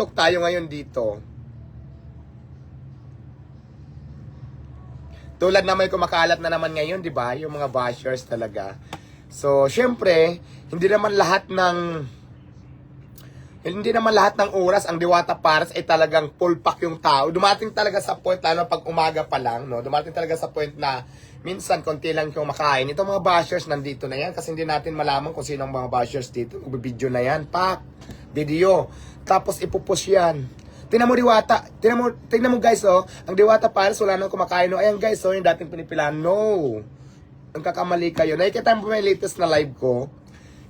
TikTok tayo ngayon dito. Tulad na may kumakalat na naman ngayon, di ba? Yung mga bashers talaga. So, syempre, hindi naman lahat ng hindi naman lahat ng oras ang Diwata Paras ay talagang full pack yung tao. Dumating talaga sa point, lalo pag umaga pa lang, no? Dumating talaga sa point na minsan konti lang yung makain. Itong mga bashers nandito na yan kasi hindi natin malaman kung sino ang mga bashers dito. Video na yan, pak, video. Tapos ipupush yan. Tingnan mo Diwata, tingnan mo, tingnan mo guys oh, ang Diwata Paras wala nang kumakain. No? Ayan guys, oh, yung dating pinipilan. No. Ang kakamali kayo. Nakikita mo ba yung latest na live ko?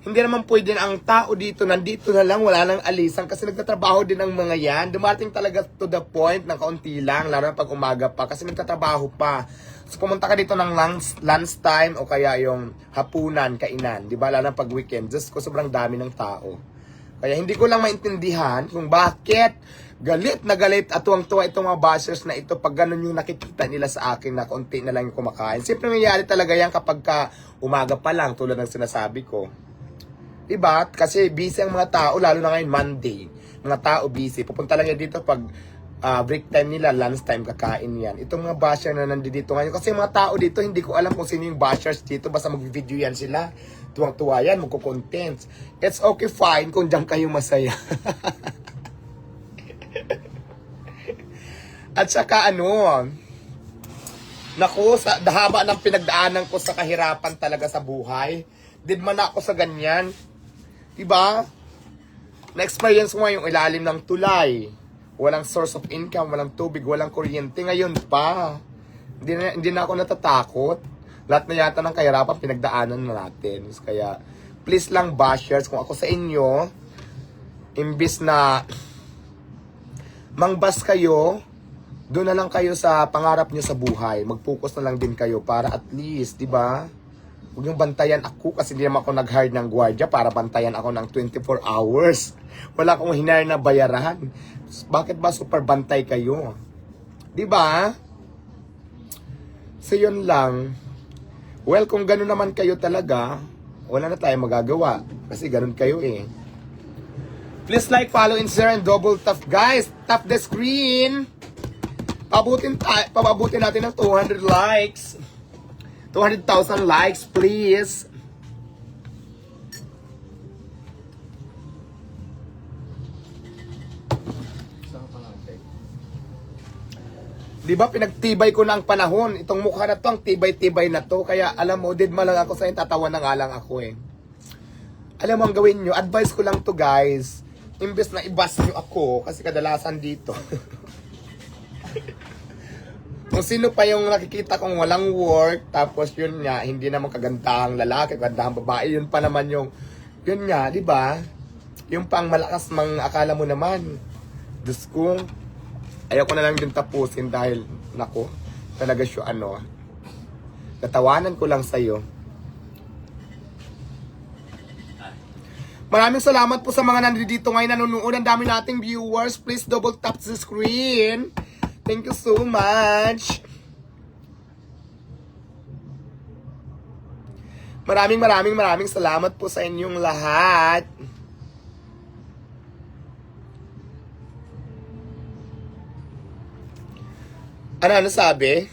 Hindi naman pwede ang tao dito, nandito na lang, wala nang alisan kasi nagtatrabaho din ang mga yan. Dumating talaga to the point na kaunti lang, lalo na pag umaga pa kasi nagtatrabaho pa. So pumunta ka dito ng lunch, lunch time o kaya yung hapunan, kainan, di ba? Lalo na pag weekend, just ko sobrang dami ng tao. Kaya hindi ko lang maintindihan kung bakit galit na galit at tuwang-tuwa itong mga bashers na ito pag ganun yung nakikita nila sa akin na konti na lang yung kumakain. Siyempre nangyayari talaga yan kapag ka umaga pa lang tulad ng sinasabi ko. Diba? Kasi busy ang mga tao, lalo na ngayon Monday. Mga tao busy. Pupunta lang yan dito pag ah, break time nila, lunch time, kakain yan. Itong mga basher na nandito ngayon. Kasi mga tao dito, hindi ko alam kung sino yung bashers dito. Basta mag-video yan sila. Tuwang-tuwa yan, magko-contents. It's okay, fine, kung diyan kayo masaya. At saka ano, Naku, sa dahaba ng pinagdaanan ko sa kahirapan talaga sa buhay. Did man ako sa ganyan. Diba? Na-experience ko ngayong ilalim ng tulay. Walang source of income, walang tubig, walang kuryente. Ngayon pa. Hindi na, hindi na ako natatakot. Lahat na yata ng kahirapan pinagdaanan na natin. Kaya, please lang bashers, kung ako sa inyo, imbis na mangbas kayo, doon na lang kayo sa pangarap niyo sa buhay. Mag-focus na lang din kayo para at least, di ba? Huwag yung bantayan ako kasi hindi naman ako nag-hire ng gwardiya para bantayan ako ng 24 hours. Wala akong hinire na bayaran. Bakit ba super bantay kayo? Di ba? So yun lang. Well, kung gano'n naman kayo talaga, wala na tayong magagawa. Kasi ganun kayo eh. Please like, follow, and share, and double tap. Guys, tap the screen. Pabutin, pababutin natin ng 200 likes. 200,000 likes, please. Di ba pinagtibay ko na ang panahon. Itong mukha na to, ang tibay-tibay na to. Kaya alam mo, didma lang ako sa tatawa na nga lang ako eh. Alam mo ang gawin nyo, advice ko lang to guys. Imbes na ibas nyo ako, kasi kadalasan dito. Kung sino pa yung nakikita kong walang work, tapos yun nga, hindi naman kagandahang lalaki, kagandahang babae, yun pa naman yung, yun nga, di ba? Yung pang malakas mang akala mo naman. Diyos ko, ayaw ko na lang din tapusin dahil, nako, talaga siya ano, natawanan ko lang sa'yo. Maraming salamat po sa mga nandito ngayon nanonood. Ang dami nating viewers. Please double tap the screen. Thank you so much. Maraming maraming maraming salamat po sa inyong lahat. Ano ano sabi?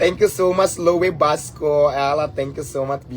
Thank you so much, Lowe Basco. Ella, thank you so much.